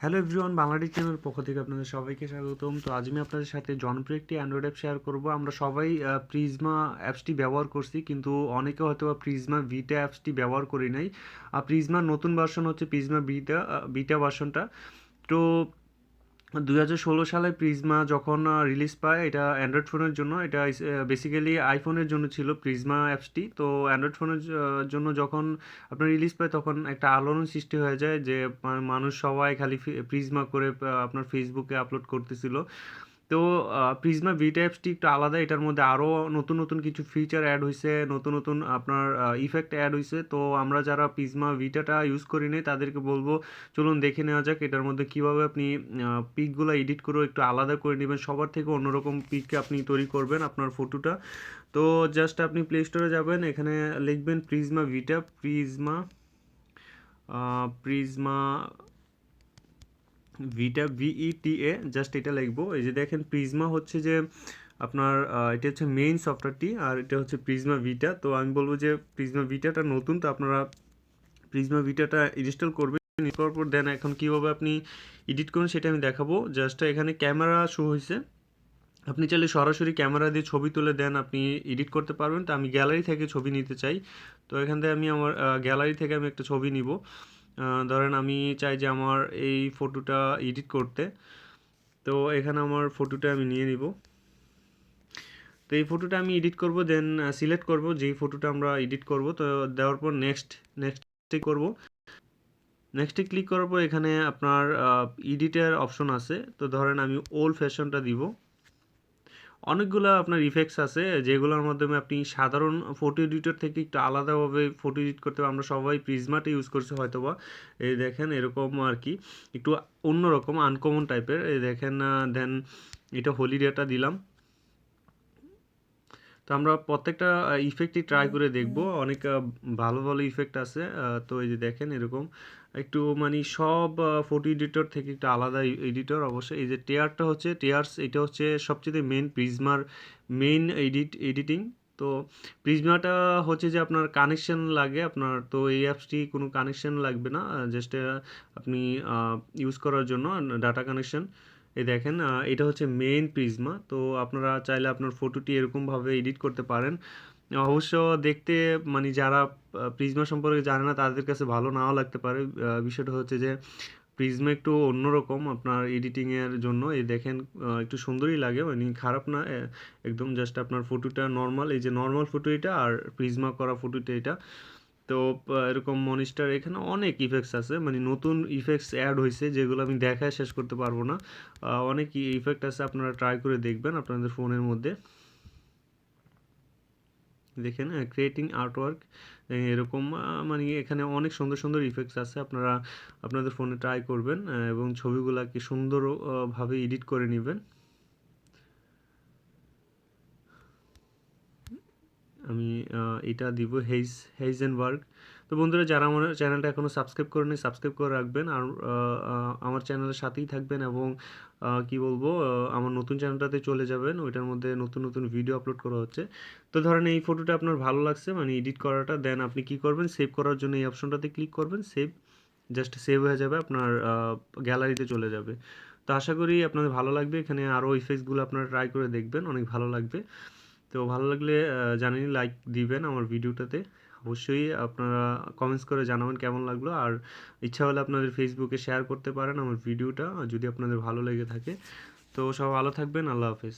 Hello everyone Bangladesh channel পক্ষ থেকে আপনাদের সবাইকে স্বাগতম। তো আজ আমি আপনাদের সাথে জনপ্রিয় একটি অ্যান্ড্রয়েড অ্যাপ শেয়ার করব। আমরা সবাই প্রিজমা অ্যাপসটি ব্যবহার করছি, কিন্তু অনেকে হয়তো বা প্রিজমা ভিটা অ্যাপসটি ব্যবহার করি নাই। আর প্রিজমার নতুন ভার্সন হচ্ছে প্রিজমা বিটা বিটা ভার্সনটা তো দুই হাজার ষোলো সালে প্রিজমা যখন রিলিজ পায়, এটা অ্যান্ড্রয়েড ফোনের জন্য, এটা বেসিক্যালি আইফোনের জন্য ছিল প্রিজমা অ্যাপসটি তো অ্যান্ড্রয়েড ফোনের জন্য যখন আপনার রিলিজ পায়, তখন একটা আলোড়ন সৃষ্টি হয়ে যায় যে মানুষ সবাই খালি প্রিজমা করে আপনার ফেসবুকে আপলোড করতেছিল। তো প্রিজমা ভিটা অ্যাপসটি একটু আলাদা, এটার মধ্যে আরও নতুন নতুন কিছু ফিচার অ্যাড হয়েছে নতুন নতুন আপনার ইফেক্ট অ্যাড হয়েছে তো, আমরা যারা প্রিজমা ভিটাটা ইউজ করি নাই, তাদেরকে বলব, চলুন দেখে নেওয়া যাক, এটার মধ্যে কীভাবে আপনি পিকগুলো এডিট করে একটু আলাদা করে নেবেন। সবার থেকে অন্যরকম পিক আপনি তৈরি করবেন আপনার ফটোটা তো জাস্ট আপনি প্লে স্টোরে যাবেন, এখানে লিখবেন Prisma Vita Prisma Prisma Vita, V I T A, just এটা লিখব। এই যে দেখেন প্রিজমা হচ্ছে যে আপনার এটা হচ্ছে মেইন সফটওয়্যারটি আর এটা হচ্ছে প্রিজমা ভিটা তো আমি বলব যে প্রিজমা ভিটাটা নতুন, তো আপনারা প্রিজমা ভিটাটা ইনস্টল করবেন করার পর দেন। এখন কীভাবে আপনি এডিট করুন সেটা আমি দেখাবো। জাস্ট এখানে ক্যামেরা শো হয়েছে। আপনি চাইলে সরাসরি ক্যামেরা দিয়ে ছবি তুলে দেন, আপনি এডিট করতে পারবেন। তো আমি গ্যালারি থেকে ছবি নিতে চাই। তো এখান থেকে আমি আমার গ্যালারি থেকে আমি একটা ছবি নিব। ধরেন আমি চাই যে আমার এই ফটোটা এডিট করতে। তো এখানে আমার ফটোটা আমি নিয়ে নিব। তো এই ফটোটা আমি এডিট করব দেন সিলেক্ট করব, যেই ফটোটা আমরা এডিট করব। তো দেওয়ার পর নেক্সট নেক্সটে করব। নেক্সটে ক্লিক করার পর এখানে আপনার এডিটের অপশন আছে। তো ধরেন আমি ওল্ড ফ্যাশনটা দিব। অনেকগুলো আপনার ইফেক্টস আছে, যেগুলোর মাধ্যমে আপনি সাধারণ ফটো এডিটর থেকে একটু আলাদাভাবে ফটো এডিট করতে পারবেন। আমরা সবাই প্রিজমাটা ইউজ করছি হয়তো বা এই দেখেন এরকম আর কি একটু অন্যরকম আনকমন টাইপের এই দেখেন দেন এটা হোলিডেটা দিলাম। তো আমরা প্রত্যেকটা ইফেক্টই ট্রাই করে দেখব। অনেক ভালো ভালো ইফেক্ট আছে। তো এই যে দেখেন এরকম একটু মানে সব ফটো এডিটর থেকে একটা আলাদা এডিটর অবশ্যই। এই যে টেয়ারটা হচ্ছে টেয়ার্স এটা হচ্ছে সবচেয়ে মেন প্রিজমার মেন এডিট এডিটিং তো প্রিজমাটা হচ্ছে যে আপনার কানেকশন লাগে আপনার তো এই অ্যাপসটি কোনো কানেকশন লাগবে না। জাস্ট আপনি ইউজ করার জন্য ডাটা কানেকশন এই দেখেন এটা হচ্ছে মেইন প্রিজমা তো আপনারা চাইলে আপনার ফটোটি এরকমভাবে এডিট করতে পারেন। অবশ্য দেখতে মানে যারা প্রিজমা সম্পর্কে জানে না, তাদের কাছে ভালো নাও লাগতে পারে। বিষয়টা হচ্ছে যে প্রিজমা একটু অন্যরকম আপনার এডিটিংয়ের জন্য। এই দেখেন একটু সুন্দরই লাগে মানে খারাপ না একদম জাস্ট আপনার ফটোটা নর্মাল এই যে নর্মাল ফটো এটা আর প্রিজমা করা ফটোটা এটা। তো এরকম মনিস্টার এখানে অনেক ইফেক্টস আছে। মানে নতুন ইফেক্টস অ্যাড হয়েছে যেগুলো আমি দেখায় শেষ করতে পারব না। অনেক ইফেক্ট আছে, আপনারা ট্রাই করে দেখবেন আপনাদের ফোনের মধ্যে। দেখেন ক্রিয়েটিং আর্টওয়ার্ক এরকম মানে এখানে অনেক সুন্দর সুন্দর ইফেক্টস আছে, আপনারা আপনাদের ফোনে ট্রাই করবেন এবং ছবিগুলোকে সুন্দরভাবে এডিট করে নেবেন। আমি এটা দিব হেইজ, হেইজেনবার্গ। তো বন্ধুরা, যারা আমার চ্যানেলটা এখনও সাবস্ক্রাইব করেনি সাবস্ক্রাইব করে রাখবেন। আর আমার চ্যানেলের সাথেই থাকবেন এবং কি বলব আমার নতুন চ্যানেলটাতে চলে যাবেন। ওইটার মধ্যে নতুন নতুন ভিডিও আপলোড করা হচ্ছে। তো ধরেন এই ফটোটা আপনার ভালো লাগছে মানে এডিট করাটা, দেন আপনি কি করবেন, সেভ করার জন্য এই অপশনটাতে ক্লিক করবেন, সেভ, জাস্ট সেভ হয়ে যাবে, আপনার গ্যালারিতে চলে যাবে। তো আশা করি আপনাদের ভালো লাগবে। এখানে আরও ইফেক্টসগুলো আপনারা ট্রাই করে দেখবেন, অনেক ভালো লাগবে। তো ভালো লাগলে জানি লাইক দিবেন আমার ভিডিওটাতে। অবশ্যই আপনারা কমেন্টস করে জানাবেন কেমন লাগল। আর ইচ্ছা হলে আপনাদের ফেসবুকে শেয়ার করতে পারেন আমার ভিডিওটা, যদি আপনাদের ভালো লেগে থাকে। তো সব ভালো থাকবেন, আল্লাহ হাফেজ।